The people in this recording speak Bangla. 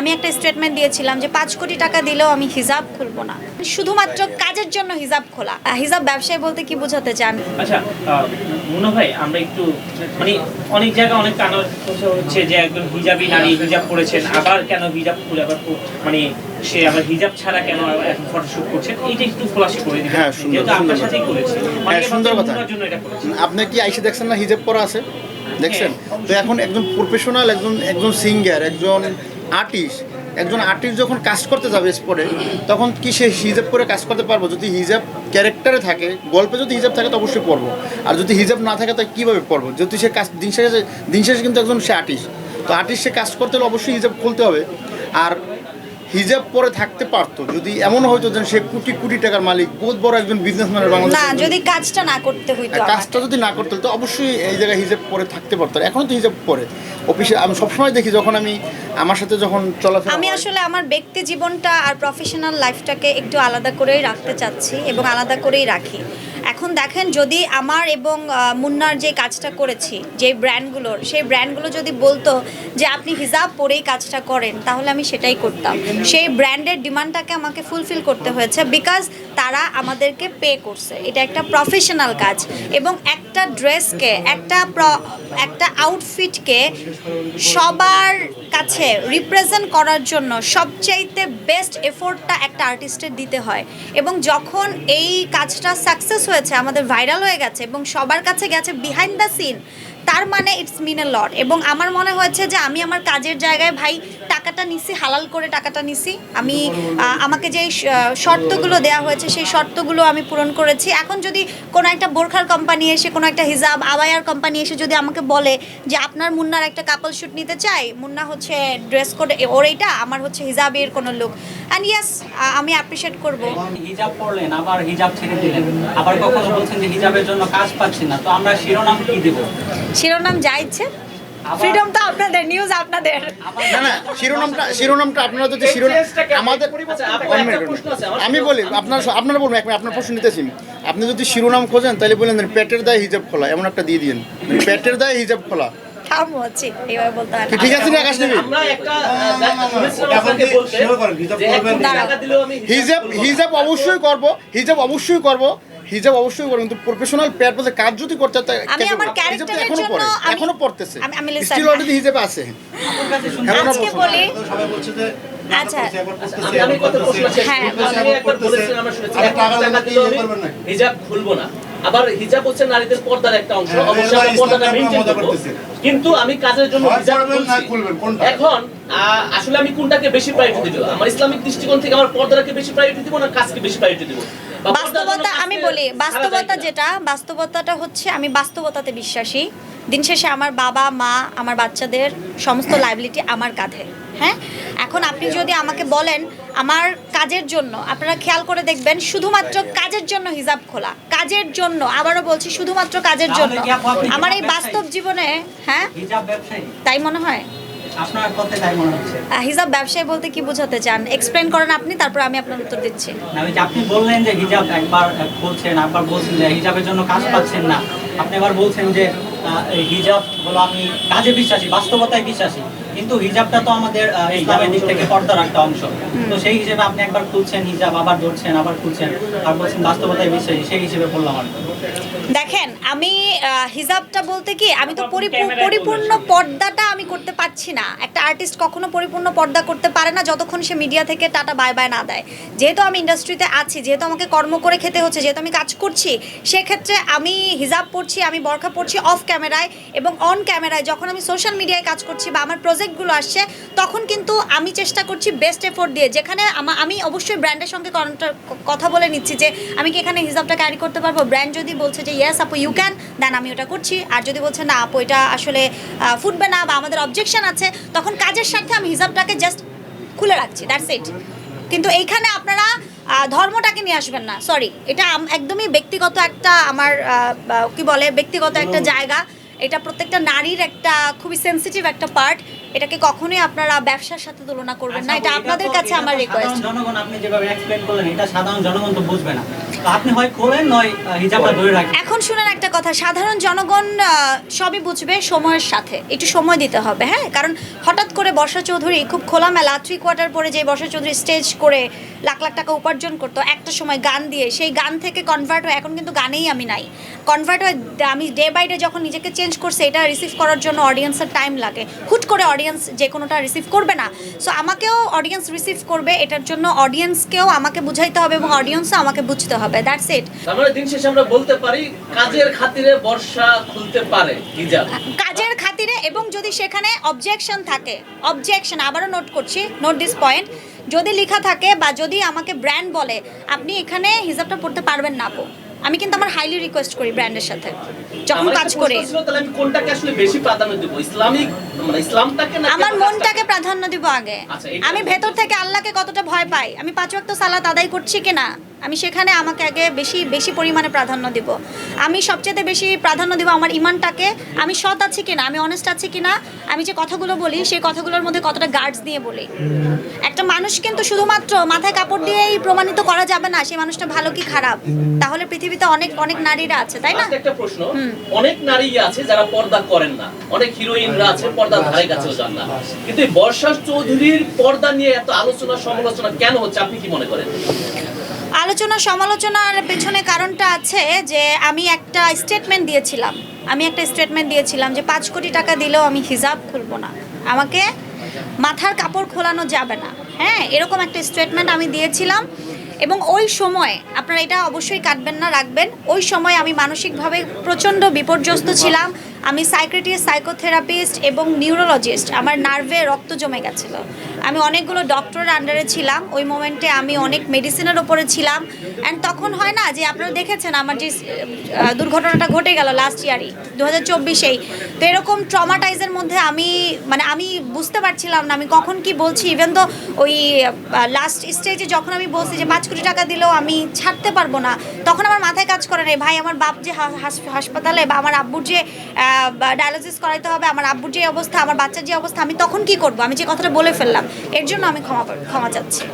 আমি একটা স্টেটমেন্ট দিয়েছিলাম যে পাঁচ কোটি টাকা দিলেও আমি হিজাব খুলবো না। শুধুমাত্র কাজের জন্য হিজাব খোলা। হিজাব ব্যবসায়ী বলতে কি বোঝাতে চান? আচ্ছা ভাই আমরা একটু মানে অনেক জায়গায় অনেক কানা হচ্ছে যে একজন হিজাবি নারী হিজাব পরেছেন আবার কেন হিজাব খুলে আবার মানে সে আবার হিজাব ছাড়া কেন এখন ফটোশুট করছেন এইটা একটু খোলাসা করে দিবেন। হ্যাঁ, সুন্দর, আপনার সাথেই করেছে। হ্যাঁ, সুন্দর কথা। জন্য এটা করেছে। আপনি কি আইসে দেখছেন না হিজাব পরা আছে? দেখছেন? তো এখন একজন প্রফেশনাল একজন একজন সিঙ্গার একজন আর্টিস্ট, একজন আর্টিস্ট যখন কাজ করতে যাবে স্পটে তখন কি সে হিজাব করে কাজ করতে পারব? যদি হিজাব ক্যারেক্টারে থাকে, গল্পে যদি হিজাব থাকে, তো অবশ্যই পড়ব। আর যদি হিজাব না থাকে, তো কীভাবে পড়ব? যদি সে কাজ দিন শেষে দিন শেষে কিন্তু একজন সে আর্টিস্ট তো আর্টিস্ট সে কাজ করতে হলে অবশ্যই হিজাব খুলতে হবে। আর হিজাব পরে থাকতে পারতো। যদি এমন হয়তো যে সে কোটি কোটি টাকার মালিক বহুত বড় একজন বিজনেসম্যানের না বাংলাদেশ যদি কাজটা না করতে হইতো কাজটা যদি না করতে হতো অবশ্যই এই জায়গায় হিজাব পরে থাকতে পারতো। এখনও তো হিজাব পরে। অফিসে আমি সবসময় দেখি যখন আমি আমার সাথে যখন চলাফেরা আমি আসলে আমার ব্যক্তি জীবনটা আর প্রফেশনাল লাইফটাকে একটু আলাদা করেই রাখতে চাচ্ছি এবং আলাদা করেই রাখি। এখন দেখেন যদি আমার এবং মুন্নার যে কাজটা করেছি, যে ব্র্যান্ডগুলোর সেই ব্র্যান্ডগুলো যদি বলতো যে আপনি হিজাব পরেই কাজটা করেন, তাহলে আমি সেটাই করতাম। সেই ব্র্যান্ডের ডিমান্ডটাকে আমাকে ফুলফিল করতে হয়েছে বিকজ তারা আমাদেরকে পে করছে। এটা একটা প্রফেশনাল কাজ এবং একটা ড্রেসকে একটা একটা আউটফিটকে সবার কাছে রিপ্রেজেন্ট করার জন্য সবচাইতে বেস্ট এফোর্টটা একটা আর্টিস্টের দিতে হয়। এবং যখন এই কাজটা সাকসেস হয়েছে আমাদের ভাইরাল হয়ে গেছে এবং সবার কাছে গেছে বিহাইন্ড দ্য সিন তার মানে ইটস মিন এ লট এবং আমার মনে হয়েছে যে আমি আমার কাজের জায়গায়, ভাই, টাকাটা নিছি, হালাল করে টাকাটা নিছি। আমি আমাকে যে শর্তগুলো দেওয়া হয়েছে, সেই শর্তগুলো আমি পূরণ করেছি। এখন যদি কোনো একটা বোরখার কোম্পানি এসে, কোনো একটা হিজাব আবায়ার কোম্পানি এসে যদি আমাকে বলে যে আপনার মুন্নার একটা কাপল শ্যুট নিতে চাই, মুন্না হচ্ছে ড্রেস কোড ওর এইটা, আমার হচ্ছে হিজাবের কোনো লুক অ্যান্ড ইয়াস আমি অ্যাপ্রিসিয়েট করব। হিজাব আবার হিজাব ছেড়ে দিলেন। আবার কখনো বলছেন যে হিজাবের জন্য কাজ পাচ্ছি না, তো আমরা শিরোনাম কি দেব? শিরোনাম যা ইচ্ছে। ফ্রিডম তো আপনাদের নিউজ আপনাদের। না না শিরোনামটা শিরোনামটা আপনারা যদি শিরোনাম আমাদের minute. আমি বলি আপনার আপনারা বলুন এক আপনার প্রশ্ন নিতেছি আপনি যদি শিরোনাম খোঁজেন তাহলে বলেন পেটের দায় হিজাব খোলা। এমন একটা দিয়ে দিন পেটের দায় হিজাব খোলা। থামো হচ্ছে এইভাবে বলতে হয় ঠিক আছে না আকাশ আমরা একটা আপনাকে বলতে যে এক কোটি টাকা দিলেও আমি হিজাব হিজাব অবশ্যই করব হিজাব অবশ্যই করব হিজাব অবশ্যই করব কিন্তু প্রফেশনাল বলতে কাজ যদি করতে হয় আমি আমার ক্যারেক্টারের এখনও জন্য পড়ে এখনও পড়তেছে। আমি- আমি স্টিল অলরেডি হিজাবে আছে। আপনার কাছে শুনতে হ্যালো না আজকে বলি সবাই বলছে যে আচ্ছা। আমি কত প্রশ্ন হ্যাঁ, আমি একবার বলেছিলাম আমরা শুনেছি। নাকি? হিজাব খুলবো না। আবার হিজাব হচ্ছে নারীদের পর্দার একটা অংশ। অবশ্যই আমরা পর্দাটা মেইনটেইন করব। কিন্তু আমি কাজের জন্য হিজাব। খুলবেন, এখন আসলে আমি কোনটাকে বেশি প্রায়োরিটি দেব? আমার ইসলামিক দৃষ্টিকোণ থেকে আমার পর্দাটাকে বেশি প্রায়োরিটি দেব না কাজকে বেশি প্রায়োরিটি দিব? বাস্তবতা আমি বলি বাস্তবতা যেটা বাস্তবতাটা হচ্ছে আমি বাস্তবতাতে বিশ্বাসী। দিন শেষে আমার বাবা মা আমার বাচ্চাদের সমস্ত লাইবিলিটি আমার কাঁধে। হ্যাঁ? এখন আপনি যদি আমাকে বলেন আমার কাজের জন্য আপনারা খেয়াল করে দেখবেন শুধুমাত্র কাজের জন্য হিজাব খোলা। কাজের জন্য আবারও বলছি শুধুমাত্র কাজের জন্য। আমার এই বাস্তব জীবনে হ্যাঁ? তাই মনে হয়? হিজাব ব্যবসায়ী বলতে কি বোঝাতে চান? এক্সপ্লেন করেন আপনি তারপর আমি আপনার উত্তর দিচ্ছি। আপনি বললেন যে হিজাব একবার বলছেন একবার বলছেন যে হিজাবের জন্য কাজ পাচ্ছেন না। আপনি এবার বলছেন যে হিজাব হলো আমি কাজে বিশ্বাসী বাস্তবতায় বিশ্বাসী। কিন্তু হিজাবটা তো আমাদের ইসলামের দিক থেকে পর্দার একটা অংশ। তো সেই হিসেবে আপনি একবার খুলছেন হিজাব আবার ধরছেন আবার খুলছেন। আর বলছেন বাস্তবতায় বিশ্বাসী সেই হিসেবে বললাম আর। দেখেন আমি হিজাবটা বলতে কি আমি তো পরিপূর্ণ পর্দাটা আমি করতে পারছি না। একটা আর্টিস্ট কখনো পরিপূর্ণ পর্দা করতে পারে না যতক্ষণ সে মিডিয়া থেকে টাটা বাই বাই না দেয়। যেহেতু আমি ইন্ডাস্ট্রিতে আছি যেহেতু আমাকে কর্ম করে খেতে হচ্ছে যেহেতু আমি কাজ করছি সেক্ষেত্রে আমি হিজাব পড়ছি আমি বরখা পড়ছি অফ ক্যামেরায় এবং অন ক্যামেরায় যখন আমি সোশ্যাল মিডিয়ায় কাজ করছি বা আমার প্রজেক্টগুলো আসছে তখন কিন্তু আমি চেষ্টা করছি বেস্ট এফোর্ট দিয়ে যেখানে আমি অবশ্যই ব্র্যান্ডের সঙ্গে কথা বলে নিচ্ছি যে আমি কি এখানে হিসাবটা ক্যারি করতে পারব? ব্র্যান্ড যদি বলছে যে ইয়েস আপু ইউ ক্যান দেন আমি ওটা করছি। আর যদি বলছে না আপু এটা আসলে ফুটবে না বা আমাদের অবজেকশন আছে তখন কাজের সাথে আমি হিসাবটাকে জাস্ট খুলে রাখছি। দ্যাটস ইট কিন্তু এইখানে আপনারা ধর্মটাকে নিয়ে আসবেন না। সরি এটা একদমই ব্যক্তিগত একটা আমার কি বলে ব্যক্তিগত একটা জায়গা। এটা প্রত্যেকটা নারীর একটা খুবই সেনসিটিভ একটা পার্ট এটাকে কখনোই আপনারা ব্যবসার সাথে তুলনা করবেন না। আচ্ছা, এটা আপনাদের কাছে আমার রিকোয়েস্ট জনগণ আপনি যেভাবে এক্সপ্লেন করলেন এটা সাধারণ জনগণ তো বুঝবে না। আপনি হয় খোলেন, নয় হিজাবটা ধরে রাখেন। এখন শুনেন একটা কথা, সাধারণ জনগণ সবই বুঝবে সময়ের সাথে। একটু সময় দিতে হবে হ্যাঁ? কারণ হঠাৎ করে বর্ষা চৌধুরী খুব খোলামেলা থ্রি কোয়ার্টার পরে যে বর্ষা চৌধুরী স্টেজ করে লাখ লাখ টাকা উপার্জন করতো, একটা সময় গান দিয়ে, সেই গান থেকে কনভার্ট হয়ে, এখন কিন্তু গানেই আমি নাই। কনভার্ট হয়ে, আমি ডে বাই ডে যখন নিজেকে চেঞ্জ করছে, এটা রিসিভ করার জন্য অডিয়েন্সের টাইম লাগে। হুট করে অডিয়েন্স যে কোনোটা রিসিভ করবে না। সো আমাকেও অডিয়েন্স রিসিভ করবে, এটার জন্য অডিয়েন্সকেও আমাকে বুঝাইতে হবে এবং অডিয়েন্সও আমাকে বুঝতে হবে দ্যাটস ইট মানে দিন শেষে আমরা বলতে পারি কাজের খাতিরে বর্ষা খুলতে পারে হিজাব কাজের খাতিরে এবং যদি সেখানে অবজেকশন থাকে অবজেকশন আবারও নোট করছি নোট দিস পয়েন্ট যদি লেখা থাকে বা যদি আমাকে ব্র্যান্ড বলে আপনি এখানে হিসাবটা পড়তে পারবেন না আপু। আমি কিন্তু আমার হাইলি রিকোয়েস্ট করি ব্র্যান্ডের সাথে যখন কাজ করি। প্রশ্ন ছিল, তাহলে আমি কোনটাকে আসলে বেশি প্রাধান্য দেব ইসলামিক মানে ইসলামটাকে না আমার মনটাকে প্রাধান্য দিব আগে। আচ্ছা, আমি ভেতর থেকে আল্লাহকে কতটা ভয় পাই? আমি পাঁচ ওয়াক্ত সালাত আদায় করছি কিনা? আমি সেখানে আমাকে আগে বেশি বেশি পরিমাণে প্রাধান্য দিব। আমি সবচেয়ে বেশি প্রাধান্য দিব আমার ইমানটাকে। আমি সৎ আছি কিনা আমি অনেস্ট আছি কিনা আমি যে কথাগুলো বলি সেই কথাগুলোর মধ্যে কতটা গার্ডস দিয়ে বলি। একটা মানুষ কিন্তু শুধুমাত্র মাথায় কাপড় দিয়েই প্রমাণিত করা যাবে না সেই মানুষটা ভালো কি খারাপ। তাহলে পৃথিবীতে অনেক অনেক নারীরা আছে তাই না? একটা প্রশ্ন অনেক নারী আছে যারা পর্দা করেন না। অনেক হিরোইনরা আছে পর্দা ধারে কাছেও যান না। কিন্তু বর্ষা চৌধুরীর পর্দা নিয়ে এত আলোচনা সমালোচনা কেন হচ্ছে আপনি কি মনে করেন? আলোচনা, সমালোচনার পেছনে কারণটা আছে যে আমি একটা স্টেটমেন্ট দিয়েছিলাম। আমি একটা স্টেটমেন্ট দিয়েছিলাম যে পাঁচ কোটি টাকা দিলেও আমি হিজাব খুলবো না। আমাকে মাথার কাপড় খোলানো যাবে না। হ্যাঁ এরকম একটা স্টেটমেন্ট আমি দিয়েছিলাম এবং ওই সময় আপনারা এটা অবশ্যই কাটবেন না, রাখবেন। ওই সময় আমি মানসিকভাবে প্রচণ্ড বিপর্যস্ত ছিলাম। আমি সাইক্রেটিস্ট, সাইকোথেরাপিস্ট এবং নিউরোলজিস্ট। আমার নার্ভে রক্ত জমে গেছিল। আমি অনেকগুলো ডক্টরের আন্ডারে ছিলাম। ওই মোমেন্টে আমি অনেক মেডিসিনের ওপরে ছিলাম। অ্যান্ড তখন হয় না যে আপনারা দেখেছেন আমার যে দুর্ঘটনাটা ঘটে গেল লাস্ট ইয়ারই দু হাজার চব্বিশেই। তো এরকম ট্রমাটাইজের মধ্যে আমি মানে আমি বুঝতে পারছিলাম না আমি কখন কি বলছি। ইভেন তো ওই লাস্ট স্টেজে যখন আমি বলছি যে পাঁচ কোটি টাকা দিলেও আমি ছাড়তে পারব না, তখন আমার মাথায় কাজ করে নাই, ভাই, আমার বাপ যে হাসপাতালে বা আমার আব্বুর যে ডায়ালিসিস করাইতে হবে, আমার আব্বুর যে অবস্থা, আমার বাচ্চার যে অবস্থা, আমি তখন কি করব? আমি যে কথাটা বলে ফেললাম, এর জন্য আমি ক্ষমা ক্ষমা চাচ্ছি।